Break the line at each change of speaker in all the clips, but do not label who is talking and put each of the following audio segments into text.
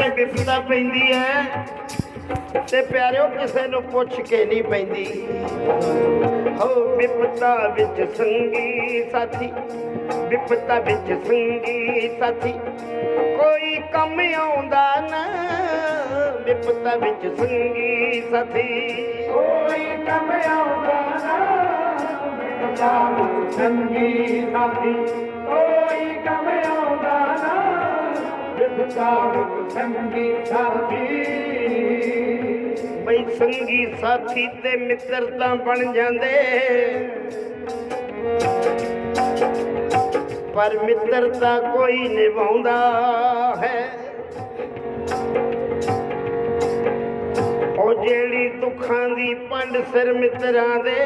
ਤੇ ਵਿਪਤਾ ਪੈਂਦੀ ਹੈ ਤੇ ਪਿਆਰਿਓ, ਕਿਸੇ ਨੂੰ ਪੁੱਛ ਕੇ ਨਹੀਂ ਪੈਂਦੀ। ਹੋ, ਵਿਪਤਾ ਵਿੱਚ ਸੰਗੀ ਸਾਥੀ। ਵਿਪਤਾ ਵਿੱਚ ਸੰਗੀ ਸਾਥੀ। ਕੋਈ ਕੰਮ ਆਉਂਦਾ ਨਾ ਬਿਪਤਾ ਵਿੱਚ ਸੰਗੀ ਸਾਥੀ।
ਕੋਈ ਕੰਮ ਆਉਂਦਾ ਨਾ ਜਾਨ ਸੰਗੀ ਸਾਥੀ। ਕੋਈ ਕੰਮ
ਬਈ ਸੰਗੀ ਸਾਥੀ ਤੇ ਮਿੱਤਰ ਤਾਂ ਬਣ ਜਾਂਦੇ। ਪਰ ਮਿੱਤਰਤਾ ਕੋਈ ਨਿਭਾਉਂਦਾ ਹੈ। ਉਹ ਜਿਹੜੀ ਦੁੱਖਾਂ ਦੀ ਪੰਡ ਸਿਰ ਮਿੱਤਰਾਂ ਦੇ।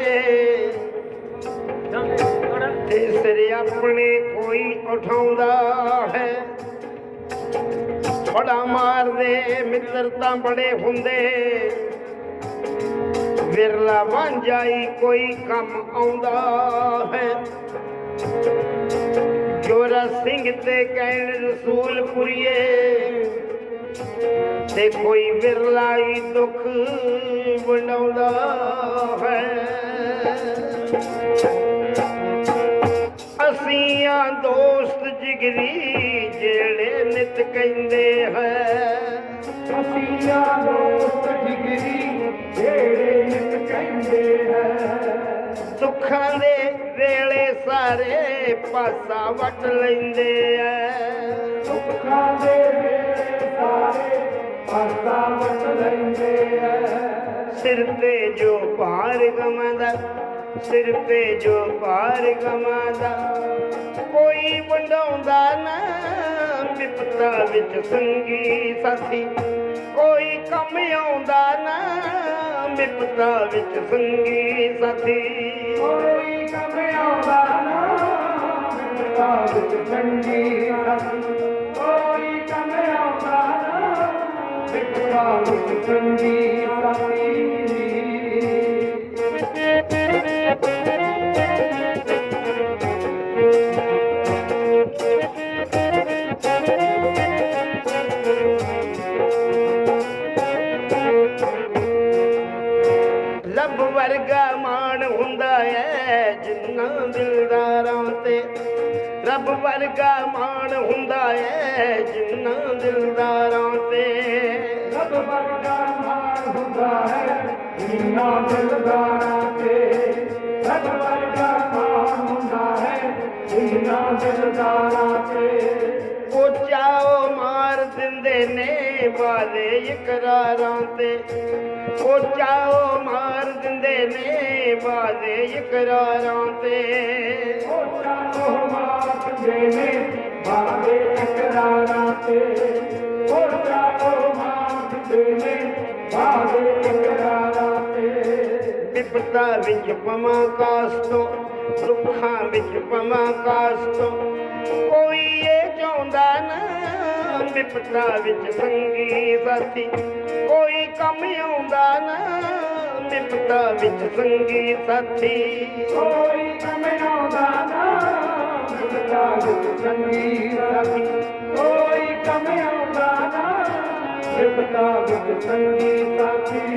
ਤੇ ਸਿਰ ਆਪਣੇ ਕੋਈ ਉਠਾਉਂਦਾ। ਬੜਾ ਮਾਰਦੇ, ਮਿੱਤਰ ਤਾਂ ਬੜੇ ਹੁੰਦੇ। ਵਿਰਲਾ ਬਣ ਕੋਈ ਕੰਮ ਆਉਂਦਾ ਹੈ। ਜੋਰਾ ਸਿੰਘ ਤੇ ਕਹਿਣ ਰਸੂਲਪੁਰੀਏ ਤੇ ਕੋਈ ਵਿਰਲਾ ਹੀ ਦੁੱਖ ਵੰਡਾਉਂਦਾ ਹੈ। ਅਸੀਂ ਆ ਦੋਸਤ ਜਿਗਰੀ ਨਿਤ ਕਹਿੰਦੇ ਹੈ।
ਅਸੀਂ ਆ ਦੋਸਤ ਜਿਗਰੀ ਜਿਹੜੇ ਨਿਤ ਕਹਿੰਦੇ ਹੈ।
ਦੁੱਖਾਂ ਦੇ ਵੇਲੇ ਸਾਰੇ ਪਾਸਾ ਵਟ ਲੈਂਦੇ ਐ
ਸੁੱਖਾਂ ਦੇ ਵੇਲੇ ਸਾਰੇ ਪਾਸਾ ਵਟ ਲੈਂਦੇ ਹੈ।
ਸਿਰ ਤੇ ਜੋ ਭਾਰ ਗਮਾਂਦਾ ਸਿਰ ਤੇ ਜੋ ਭਾਰ ਗਮਾਂਦਾ ਕੋਈ ਵੰਡਾਉਂਦਾ ਨਾ। ਵਿਪਤਾ ਵਿੱਚ ਸੰਗੀ ਸਾਥੀ। ਕੋਈ ਕੰਮ ਆਉਂਦਾ ਨਾ ਵਿਪਤਾ ਵਿੱਚ ਸੰਗੀ ਸਾਥੀ।
ਕੋਈ ਕੰਮ ਆਉਂਦਾ ਨਾ, ਮਿੱਤਰਾਂ ਵਿੱਚ ਚੰਗੀ ਸਾਥੀ। ਕੋਈ ਕੰਮ ਆਉਂਦਾ ਨਾ, ਮਿੱਤਰਾਂ ਵਿੱਚ ਚੰਗੀ ਸਾਥੀ।
ਹੁੰਦਾ ਹੈ ਜਿੰਨਾ ਦਿਲਦਾਰਾਂ ਤੇ। ਰੱਬ ਵਰਗਾ ਮਾਣ ਹੁੰਦਾ ਹੈ ਜਿੰਨਾ ਦਿਲਦਾਰਾਂ ਤੇ।
ਰੱਬ ਵਰਗਾ ਮਾਣ ਹੁੰਦਾ ਹੈ ਜਿੰਨਾ ਦਿਲਦਾਰਾਂ ਤੇ। ਰੱਬ ਵਰਗਾ ਮਾਣ ਹੁੰਦਾ ਹੈ ਜਿੰਨਾ ਦਿਲਦਾਰਾਂ ਤੇ।
ਉਹ ਚਾਓ ਮਾਰ ਦਿੰਦੇ ਨੇ ਵਾਦੇ ਇਕਰਾਰਾਂ ਤੇ। ਉਹ ਚਾਓ ਮਾਰ ਦਿੰਦੇ ਨੇ ਵਾਦੇ ਇਕਰਾਰਾਂ ਤੇ।
ਹੋਟਾਂ ਤੋਂ ਮਾਰਦੇ ਨੇ ਬਾਵੇ ਇਕਰਾਰਾਂ ਤੇ। ਹੋਟਾਂ ਤੋਂ ਮਾਰਦੇ ਨੇ ਬਾਵੇ ਇਕਰਾਰਾਂ ਤੇ।
ਵਿਪਤਾ ਵਿੱਚ ਪਵਾਂ ਕਾਸ ਤੋਂ ਦੁੱਖਾਂ ਵਿੱਚ ਪਵਾਂ ਕਾਸ ਤੋਂ ਕੋਈ ਇਹ ਚਾਹੁੰਦਾ ਨਾ ਵਿਪਤਾ ਵਿੱਚ ਸੰਗੀ ਸਾਥੀ ਕੋਈ ਕੰਮ ਆਉਂਦਾ ਨਾ ਵਿਪਤਾ ਵਿੱਚ ਸੰਗੀ ਸਾਥੀ।
ਕੋਈ ਕੰਮ ਆਉਂਦਾ ਨਾ ਬਿਪਤਾ ਵਿੱਚ ਚੰਗੀ ਸਾਥੀ। ਕੋਈ ਕੰਮ ਆਉਂਦਾ ਨਾ ਬਿਪਤਾ ਵਿੱਚ ਚੰਗੀ ਸਾਥੀ।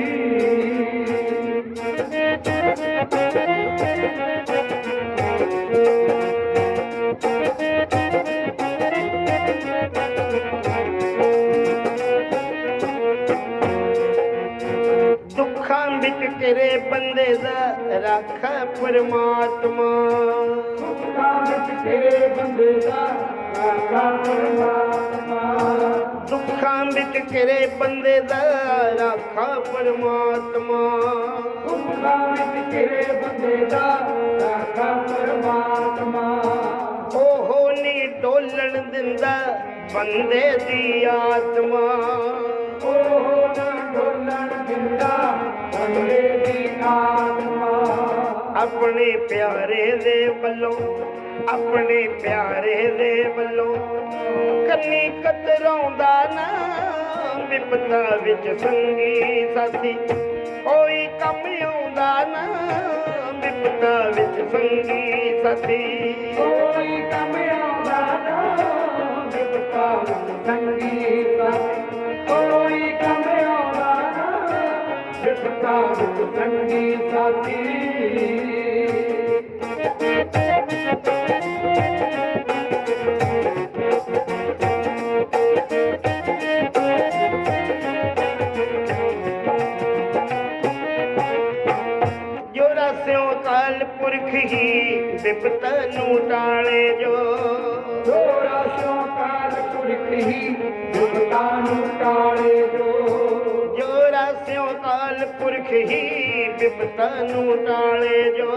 ਦੁੱਖਾਂ ਵਿੱਚ ਕਿਰੇ ਬੰਦੇ ਦਾ ਰਾਖਾ ਪਰਮਾਤਮਾ।
ਸੁੱਖਾਂ ਵਿੱਚ ਤੇਰੇ ਬੰਦੇ ਦਾ ਰਾਖਾ ਪਰਮਾਤਮਾ।
ਦੁੱਖਾਂ ਵਿੱਚ ਕਿਰੇ ਬੰਦੇ ਦਾ ਰਾਖਾ ਪਰਮਾਤਮਾ।
ਸੁੱਖਾਂ ਵਿੱਚ ਤੇਰੇ ਬੰਦੇ ਦਾ ਰਾਖਾ ਪਰਮਾਤਮਾ।
ਉਹ ਨੀ ਡੋਲਣ ਦਿੰਦਾ ਬੰਦੇ ਦੀ ਆਤਮਾ।
ਉਹ ਨਾ ਡੋਲਣ ਦਿੰਦਾ
ਆਪਣੇ ਪਿਆਰੇ ਦੇ ਵੱਲੋਂ, ਆਪਣੇ ਪਿਆਰੇ ਦੇ ਵੱਲੋਂ ਕੰਨੀ ਕਤਰਾਉਂਦਾ ਨਾ ਵਿਪਤਾ ਵਿੱਚ ਸੰਗੀ ਸਾਥੀ ਕੋਈ ਕੰਮ ਆਉਂਦਾ ਨਾ ਵਿਪਤਾ ਵਿੱਚ ਸੰਗੀ ਸਾਥੀ
ਕੋਈ ਕੰਮ ਆਉਂਦਾ ਨਾ ਬਿਪਤਾ ਵਿੱਚ ਸੰਗੀ ਸਾਥੀ
ਹੀ ਵਿਪਤਾ ਨੂੰ ਟਾਲੇ ਜੋ।
ਜੋੜਾ ਸੋ ਕਾਲ ਪੁਰਖ ਹੀ ਦੁਖਤਾ ਨੂੰ ਟਾਲੇ ਜੋ।
ਜੋ ਰਸਿਓ ਕਾਲ ਪੁਰਖ ਹੀ ਵਿਪਤਾ ਨੂੰ ਟਾਲੇ ਜੋ।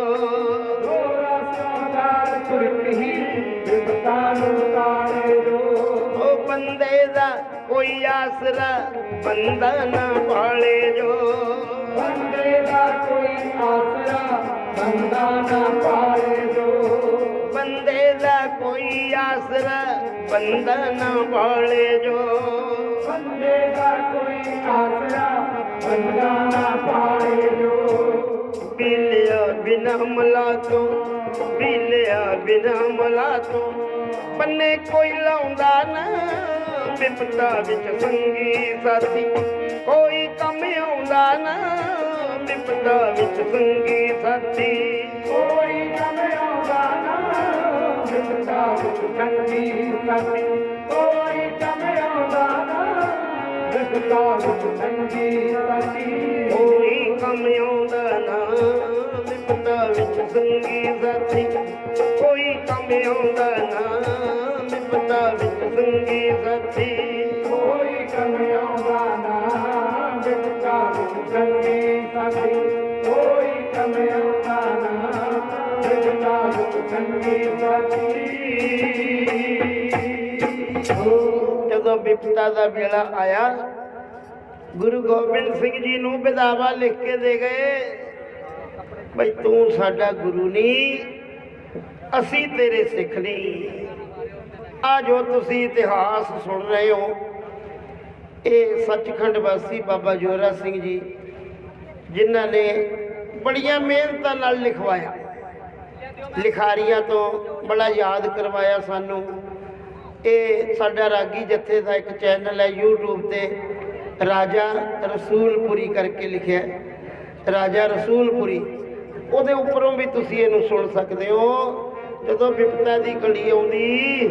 ਜੋੜਾ ਸੋ ਕਾਲ ਪੁਰਖ ਹੀ ਦੁਖਤਾ ਨੂੰ ਟਾਲੇ ਜੋ।
ਉਹ ਬੰਦੇ ਦਾ ਕੋਈ ਆਸਰਾ ਬੰਦਾ ਨਾ ਪਾਲੇ ਜੋ।
ਬੰਦਾ ਨਾ
ਪਾਲੇ ਜੋ।
ਬੰਦੇ ਦਾ ਕੋਈ ਆਸਰਾ ਬੰਦਾ ਨਾ ਪਾਏ ਜੋ।
ਬਿਲਿਆ ਬਿਨਾ ਮਲਾ ਤੋਂ ਬਿਲਿਆ ਬਿਨਾ ਮਲਾ ਤੋਂ। ਪੰਨੇ ਕੋਈ ਲਾਉਂਦਾ ਨਾ ਵਿਪਤਾ ਵਿੱਚ ਸੰਗੀ ਸਾਥੀ। ਕੋਈ ਕੰਮ ਆਉਂਦਾ ਨਾ ਵਿਪਤਾ ਵਿੱਚ ਸੰਗੀ ਸਾਥੀ।
ਕੋਈ ਚੰਗੀ ਵਿੱਚ ਕੋਈ ਕੰਮ ਆਉਂਦਾ ਨਾ ਬਿਪਤਾ ਵਿੱਚ ਚੰਗੀ ਸਾਥੀ
ਕੋਈ ਕੰਮ ਆਉਂਦਾ ਨਾ ਵਿਪਤਾ ਵਿੱਚ ਸੰਗੀ ਸਾਥੀ ਕੋਈ ਕੰਮ ਆਉਂਦਾ ਨਾ ਜਦੋਂ ਵਿਪਤਾ ਦਾ ਵੇਲਾ ਆਇਆ, ਗੁਰੂ ਗੋਬਿੰਦ ਸਿੰਘ ਜੀ ਨੂੰ ਵਿਦਾਵਾ ਲਿਖ ਕੇ ਦੇ ਗਏ, ਬਈ ਤੂੰ ਸਾਡਾ ਗੁਰੂ ਨਹੀਂ, ਅਸੀਂ ਤੇਰੇ ਸਿੱਖ ਨਹੀਂ। ਆ ਜੋ ਤੁਸੀਂ ਇਤਿਹਾਸ ਸੁਣ ਰਹੇ ਹੋ। ਇਹ ਸੱਚਖੰਡ ਵਾਸੀ ਬਾਬਾ ਜੋਰਾ ਸਿੰਘ ਜੀ, ਜਿਨ੍ਹਾਂ ਨੇ ਬੜੀਆਂ ਮਿਹਨਤਾਂ ਨਾਲ ਲਿਖਵਾਇਆ। ਲਿਖਾਰੀਆਂ ਤੋਂ ਬੜਾ ਯਾਦ ਕਰਵਾਇਆ ਸਾਨੂੰ। ਇਹ ਸਾਡਾ ਰਾਗੀ ਜੱਥੇ ਦਾ ਇੱਕ ਚੈਨਲ ਹੈ YouTube ਤੇ, ਰਾਜਾ ਰਸੂਲਪੁਰੀ ਕਰਕੇ ਲਿਖਿਆ ਰਾਜਾ ਰਸੂਲਪੁਰੀ, ਉਹਦੇ ਉੱਪਰੋਂ ਵੀ ਤੁਸੀਂ ਇਹਨੂੰ ਸੁਣ ਸਕਦੇ ਹੋ। ਜਦੋਂ ਵਿਪਤਾ ਦੀ ਘੜੀ ਆਉਂਦੀ,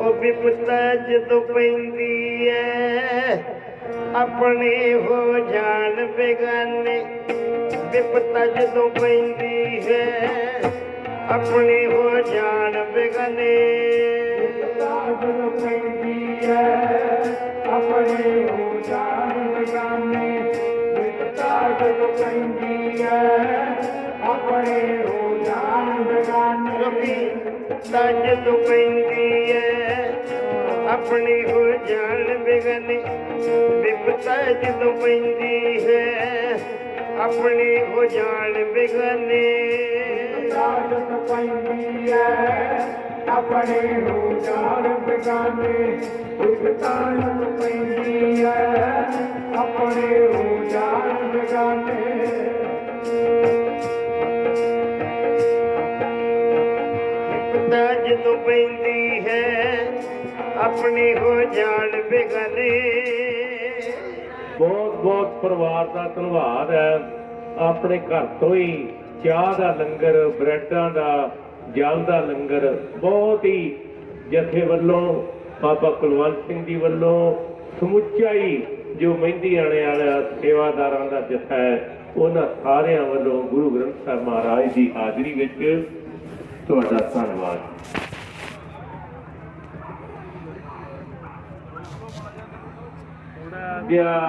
ਉਹ ਵਿਪਤਾ ਜਦੋਂ ਪੈਂਦੀ ਹੈ ਆਪਣੇ ਹੋ ਜਾਣ ਬੇਗਾਨੇ। ਵਿਪਤਾ ਜਦੋਂ ਪੈਂਦੀ ਹੈ, ਆਪਣੇ ਹੋ ਜਾਣ ਬੇਗਾਨੇ। ਰੋਕੀ ਤਾਂ ਪੈਂਦੀ ਹੈ। ਆਪਣੇ ਹੋ। ਜਾਣ ਬੇਗਾਨੇ ਵਿਪਤਾ ਜਦੋਂ ਪੈਂਦੀ ਹੈ। ਆਪਣੇ ਹੋ ਜਾਣ ਬੇਗਾਨੇ
ਸਾਧਨ ਪੈਂਦੀ ਹੈ। ਆਪਣੇ ਹੋ ਜਾਣ ਬਗਾਨੇ ਵਿਤਤਾ ਜਗ ਪੈਂਦੀ ਹੈ, ਆਪਣੇ ਹੋ ਜਾਣ ਬਗਾਨੇ
ਵਿਪਤਾ ਜਦੋਂ ਪੈਂਦੀ ਹੈ, ਆਪਣੇ ਹੋ ਜਾਣ ਬੇਗਾਨੇ।
ਬਹੁਤ ਬਹੁਤ ਪਰਿਵਾਰ ਦਾ ਧੰਨਵਾਦ ਹੈ। ਆਪਣੇ ਘਰ ਤੋਂ ਹੀ ਚਾਹ ਦਾ ਲੰਗਰ, ਬ੍ਰੈਡਾਂ ਦਾ ਜਲ ਦਾ ਲੰਗਰ ਬਹੁਤ ਹੀ ਜਥੇ ਵੱਲੋਂ ਬਾਬਾ ਕੁਲਵੰਤ ਸਿੰਘ ਜੀ ਵੱਲੋਂ ਸਮੁੱਚਾ ਹੀ ਜੋ ਮਹਿੰਦੀ ਆਣੇ ਵਾਲਾ ਸੇਵਾਦਾਰਾਂ ਦਾ ਜਥਾ ਹੈ ਉਹਨਾਂ ਸਾਰਿਆਂ ਵੱਲੋਂ ਗੁਰੂ ਗ੍ਰੰਥ ਸਾਹਿਬ ਮਹਾਰਾਜ ਦੀ ਹਾਜ਼ਰੀ ਵਿੱਚ ਤੁਹਾਡਾ ਧੰਨਵਾਦ। ਗਿਆ